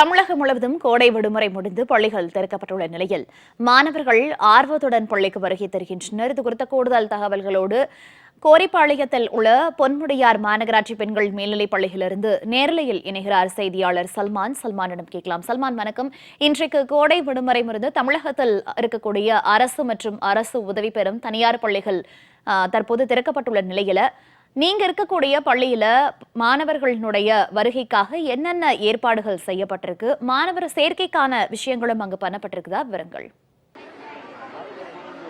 தமிழகம் முழுவதும் கோடை விடுமுறை முடிந்து பள்ளிகள் திறக்கப்பட்டுள்ள நிலையில் மாணவர்கள் ஆர்வத்துடன் பள்ளிக்கு வருகை தருகின்றனர். இது குறித்த கூடுதல் தகவல்களோடு கோரிப்பாளையத்தில் உள்ள பொன்முடியார் மாநகராட்சி பெண்கள் மேல்நிலைப் பள்ளியிலிருந்து நேரலையில் இணைகிறார் செய்தியாளர் சல்மான். சல்மானிடம் கேட்கலாம். சல்மான் வணக்கம். இன்றைக்கு கோடை விடுமுறை முடிந்து தமிழகத்தில் இருக்கக்கூடிய அரசு மற்றும் அரசு உதவி பெறும் தனியார் பள்ளிகள் தற்போது திறக்கப்பட்டுள்ள நிலையில நீங்க இருக்கக்கூடிய பள்ளியில மாணவர்களினுடைய வருகைக்காக என்னென்ன ஏற்பாடுகள் செய்யப்பட்டிருக்கு? மாணவர் சேர்க்கைக்கான விஷயங்களும் அங்கு பண்ணப்பட்டிருக்குதா? விவரங்கள்.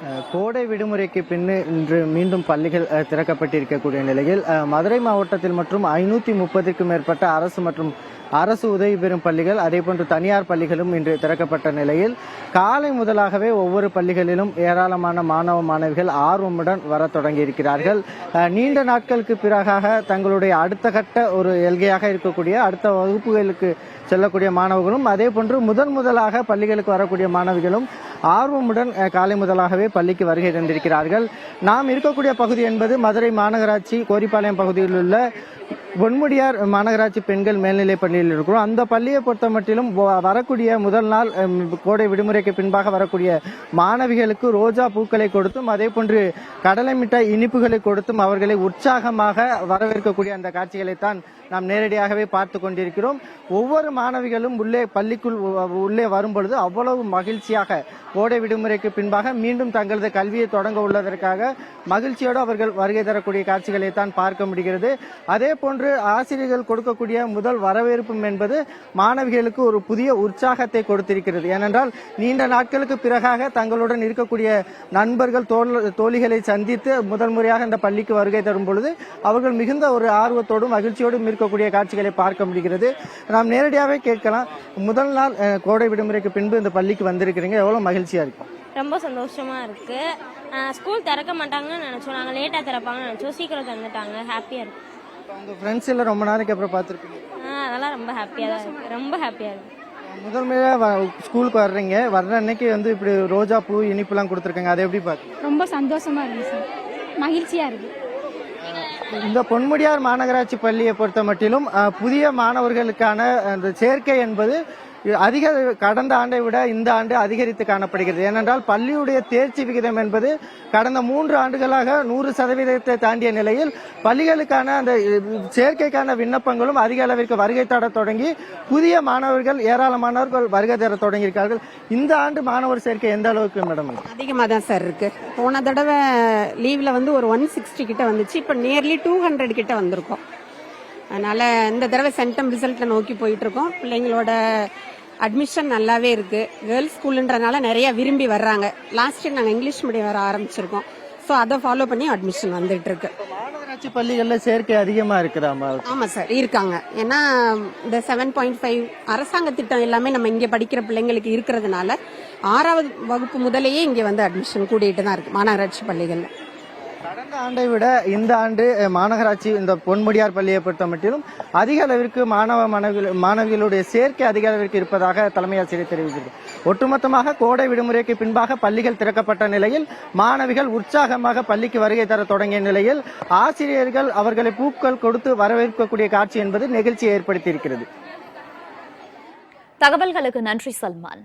அஹ் கோடை விடுமுறைக்கு பின்னு இன்று மீண்டும் பள்ளிகள் அஹ், திறக்கப்பட்டிருக்கக்கூடிய நிலையில் அஹ், மதுரை மாவட்டத்தில் மற்றும் ஐநூத்தி முப்பதுக்கும் மேற்பட்ட அரசு மற்றும் அரசு உதவி பெறும் பள்ளிகள் அதேபோன்று தனியார் பள்ளிகளும் இன்று திறக்கப்பட்ட நிலையில். காலை முதலாகவே ஒவ்வொரு பள்ளிகளிலும் ஏராளமான மாணவ மாணவிகள் ஆர்வமுடன் வர தொடங்கியிருக்கிறார்கள். நீண்ட நாட்களுக்கு பிறகாக தங்களுடைய அடுத்த கட்ட ஒரு எல்கையாக இருக்கக்கூடிய அடுத்த வகுப்புகளுக்கு செல்லக்கூடிய மாணவர்களும் அதே போன்று முதன் முதலாக பள்ளிகளுக்கு வரக்கூடிய மாணவிகளும் ஆர்வமுடன் காலை முதலாகவே பள்ளிக்கு வருகை தந்திருக்கிறார்கள். நாம் இருக்கக்கூடிய பகுதி என்பது மதுரை மாநகராட்சி கோரிப்பாளையம் பகுதியில் உள்ள பொன்முடியார் மாநகராட்சி பெண்கள் மேல்நிலைப் பள்ளியில் இருக்கிறோம். அந்த பள்ளியை பொறுத்த மட்டிலும் வரக்கூடிய முதல் நாள் கோடை விடுமுறைக்கு பின்பாக வரக்கூடிய மாணவிகளுக்கு ரோஜா பூக்களை கொடுத்தும் அதே போன்று கடலை மிட்டாய் இனிப்புகளை கொடுத்தும் அவர்களை உற்சாகமாக வரவேற்கக்கூடிய அந்த காட்சிகளைத்தான் நாம் நேரடியாகவே பார்த்து கொண்டிருக்கிறோம். ஒவ்வொரு மாணவிகளும் உள்ளே பள்ளிக்குள் உள்ளே வரும் பொழுது அவ்வளவு மகிழ்ச்சியாக கோடை விடுமுறைக்கு பின்பாக மீண்டும் தங்களது கல்வியை தொடங்க உள்ளதற்காக மகிழ்ச்சியோடு அவர்கள் வருகை தரக்கூடிய காட்சிகளை தான் பார்க்க முடிகிறது. அதே போன்று ஆசிரியர்கள் கொடுக்கக்கூடிய முதல் வரவேற்பும் என்பது மாணவிகளுக்கு ஒரு புதிய உற்சாகத்தை கொடுத்திருக்கிறது. ஏனென்றால் நீண்ட நாட்களுக்கு பிறகாக தங்களுடன் இருக்கக்கூடிய நண்பர்கள் தோழ- தோழிகளை சந்தித்து முதல் முறையாக இந்த பள்ளிக்கு வருகை தரும் பொழுது அவர்கள் மிகுந்த ஒரு ஆர்வத்தோடும் மகிழ்ச்சியோடும் இருக்கக்கூடிய காட்சிகளை பார்க்க முடிகிறது. நாம் நேரடியாகவே கேட்கலாம். முதல் நாள் கோடை விடுமுறைக்கு பின்பு இந்த பள்ளிக்கு வந்திருக்கிறீங்க. எவ்வளவு மகிழ்ச்சியா இருக்கும்? ரொம்ப சந்தோஷமா இருக்கு. ஸ்கூல் திறக்க மாட்டாங்கன்னு நினைச்சோம். நாங்கள் லேட்டாக திறப்பாங்கன்னு நினைச்சோம். சீக்கிரம் திறந்துட்டாங்க. ஹாப்பியாக இருக்கு உங்க ஃப்ரெண்ட்ஸ் எல்லாம் ரொம்ப நாளைக்கு அப்புறம் பார்த்துருப்பீங்க. அதெல்லாம் ரொம்ப ஹாப்பியாக தான் இருக்கு. ரொம்ப ஹாப்பியாக இருக்கு. முதல் வ- ஸ்கூலுக்கு வர்றீங்க. வர்ற அன்னைக்கு வந்து இப்படி ரோஜா பூ இனிப்புலாம் கொடுத்துருக்காங்க. அதை எப்படி பார்த்து ரொம்ப சந்தோஷமா இருக்கு சார். மகிழ்ச்சியா இருக்கு. இந்த பொன்முடியார் மாநகராட்சி பள்ளியை பொறுத்த மட்டிலும் அஹ், புதிய மாணவர்களுக்கான அந்த சேர்க்கை என்பது அதிக கடந்த ஆண்டை விட இந்த ஆண்டு அதிகரித்து காணப்படுகிறது. ஏனென்றால் பள்ளியுடைய தேர்ச்சி விகிதம் என்பது கடந்த மூன்று ஆண்டுகளாக நூறு சதவீதத்தை தாண்டிய நிலையில் பள்ளிகளுக்கான அந்த சேர்க்கைக்கான விண்ணப்பங்களும் அதிக அளவிற்கு வருகை தர தொடங்கி புதிய மாணவர்கள் ஏராளமானவர்கள் வருகை தர தொடங்கியிருக்கார்கள். இந்த ஆண்டு மாணவர் சேர்க்கை எந்த அளவுக்கு மேடம்? அதிகமாக தான் சார் இருக்கு. போன தடவை லீவ்ல வந்து ஒரு ஒன் சிக்ஸ்டி கிட்ட வந்துச்சு. இப்போ நியர்லி டூ ஹண்ட்ரட் கிட்ட வந்திருக்கோம். அதனால இந்த தடவை சென்டம் ரிசல்ட்டை நோக்கி போயிட்டு இருக்கோம் பிள்ளைங்களோட அட்மிஷன் நல்லாவே இருக்கு. கேர்ள்ஸ் ஸ்கூலுன்றனால நிறைய விரும்பி வர்றாங்க. லாஸ்ட் இயர் நாங்கள் இங்கிலீஷ் மீடியம் வர ஆரம்பிச்சிருக்கோம். ஸோ அதை ஃபாலோ பண்ணி அட்மிஷன் வந்துட்டு இருக்கு மாநகராட்சி பள்ளிகள்ல சேர்க்கை அதிகமா இருக்குதாமா ஆமா சார் இருக்காங்க. ஏன்னா இந்த செவன் பாயிண்ட் ஃபைவ் அரசாங்க திட்டம் எல்லாமே நம்ம இங்க படிக்கிற பிள்ளைங்களுக்கு இருக்கிறதுனால ஆறாவது வகுப்பு முதலேயே இங்க வந்து அட்மிஷன் கூடிட்டு தான் இருக்கு மாநகராட்சி பள்ளிகள்ல. கடந்த ஆண்டை விட இந்த ஆண்டு மாநகராட்சி இந்த பொன்முடியார் பள்ளியை பொறுத்த மட்டிலும் அதிக அளவிற்கு மாணவ மாணவிகள் மாணவிகளுடைய சேர்க்கை அதிக அளவிற்கு இருப்பதாக தலைமை ஆசிரியர் தெரிவித்தது ஒட்டுமொத்தமாக கோடை விடுமுறைக்கு பின்பாக பள்ளிகள் திறக்கப்பட்ட நிலையில் மாணவிகள் உற்சாகமாக பள்ளிக்கு வருகை தர தொடங்கிய நிலையில் ஆசிரியர்கள் அவர்களை பூக்கள் கொடுத்து வரவேற்கக்கூடிய காட்சி என்பது நெகிழ்ச்சியை ஏற்படுத்தியிருக்கிறது. தகவல்களுக்கு நன்றி சல்மான்.